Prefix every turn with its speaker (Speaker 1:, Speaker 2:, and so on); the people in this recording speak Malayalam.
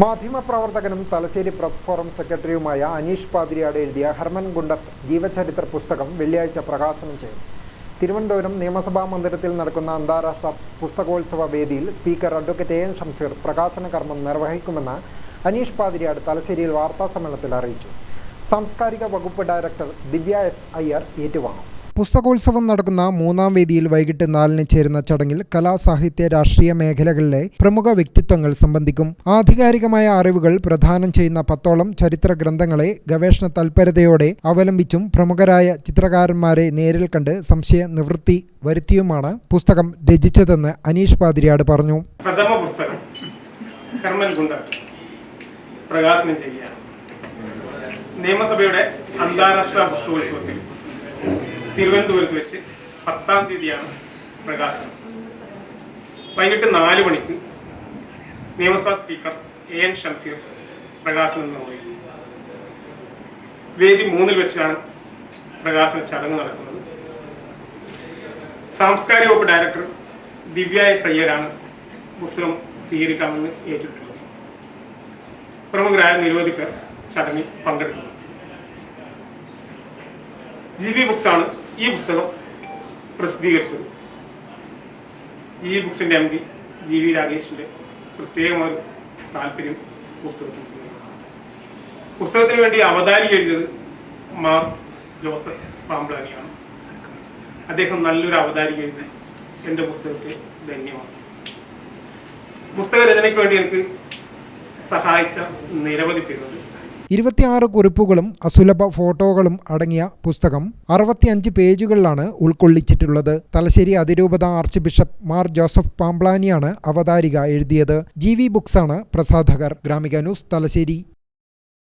Speaker 1: മാധ്യമപ്രവർത്തകനും തലശ്ശേരി പ്രസ് ഫോറം സെക്രട്ടറിയുമായ അനീഷ് പാതിരിയാട് എഴുതിയ ഹർമൻ ഗുണ്ടത്ത് ജീവചരിത്ര പുസ്തകം വെള്ളിയാഴ്ച പ്രകാശനം ചെയ്യും. തിരുവനന്തപുരം നിയമസഭാ മന്ദിരത്തിൽ നടക്കുന്ന അന്താരാഷ്ട്ര പുസ്തകോത്സവ വേദിയിൽ speaker advocate A N Shamseer പ്രകാശന കർമ്മം നിർവഹിക്കുമെന്ന് അനീഷ് പാതിരിയാട് തലശ്ശേരിയിൽ വാർത്താസമ്മേളനത്തിൽ അറിയിച്ചു. സാംസ്കാരിക വകുപ്പ് ഡയറക്ടർ ദിവ്യ എസ് അയ്യർ ഏറ്റുവാങ്ങും. പുസ്തകോത്സവം നടക്കുന്ന മൂന്നാം വേദിയിൽ വൈകിട്ട് നാലിന് ചേരുന്ന ചടങ്ങിൽ കലാസാഹിത്യ രാഷ്ട്രീയ മേഖലകളിലെ പ്രമുഖ വ്യക്തിത്വങ്ങൾ സംബന്ധിക്കും ആധികാരികമായ അറിവുകൾ പ്രദാനം ചെയ്യുന്ന പത്തോളം ചരിത്ര ഗ്രന്ഥങ്ങളെ ഗവേഷണ തൽപരതയോടെ അവലംബിച്ചും പ്രമുഖരായ ചിത്രകാരന്മാരെ നേരിൽ കണ്ട് സംശയ നിവൃത്തി വരുത്തിയുമാണ് പുസ്തകം രചിച്ചതെന്ന് അനീഷ് പാതിരിയാട് പറഞ്ഞു.
Speaker 2: പ്രഥമ പുസ്തകം. പ്രകാശനം നിയമസഭയുടെ അന്താരാഷ്ട്ര പുസ്തകോത്സവത്തിൽ തിരുവനന്തപുരത്ത് വെച്ച് പത്താം തീയതിയാണ് പ്രകാശനം. വൈകിട്ട് നാല് മണിക്ക് നിയമസഭാ സ്പീക്കർ എ എൻ ഷംസീർ പ്രകാശനം എന്ന് നിർവഹിക്കും വേദി മൂന്നിൽ വെച്ചാണ് പ്രകാശന ചടങ്ങ് നടക്കുന്നത്. സാംസ്കാരിക വകുപ്പ് ഡയറക്ടർ ദിവ്യ എസ് അയ്യരാണ് പുസ്തകം സ്വീകരിക്കാമെന്ന് ഏറ്റിട്ടുള്ളത്. പ്രമുഖരായ നിരവധി പേർ ചടങ്ങിൽ പങ്കെടുക്കുന്നു. ജി ബി ബുക്സ് ആണ് ഈ പുസ്തകം പ്രസിദ്ധീകരിച്ചത്. ഈ ബുക്സിന്റെ എം ഡി ജി വി രാകേഷിന്റെ പ്രത്യേകമായ താല്പര്യം പുസ്തകത്തിൽ പുസ്തകത്തിന് വേണ്ടി അവതാരിക എഴുതിയത് മാർ ജോസഫ് പാമ്പ്ലാനിയാണ് അദ്ദേഹം നല്ലൊരു അവതാരിക എഴുതി എന്റെ പുസ്തകത്തെ ധന്യമാണ്. പുസ്തക രചനയ്ക്ക് വേണ്ടി എനിക്ക് സഹായിച്ച നിരവധി പേരുണ്ട്.
Speaker 1: ഇരുപത്തിയാറ് കുറിപ്പുകളും അസുലഭ ഫോട്ടോകളും അടങ്ങിയ പുസ്തകം അറുപത്തിയഞ്ച് പേജുകളിലാണ് ഉൾക്കൊള്ളിച്ചിട്ടുള്ളത്. തലശ്ശേരി അതിരൂപത ആർച്ച് ബിഷപ്പ് മാർ ജോസഫ് പാംപ്ലാനിയാണ് അവതാരിക എഴുതിയത്. ജി വി ബുക്സാണ് പ്രസാധകർ. ഗ്രാമിക ന്യൂസ് തലശ്ശേരി.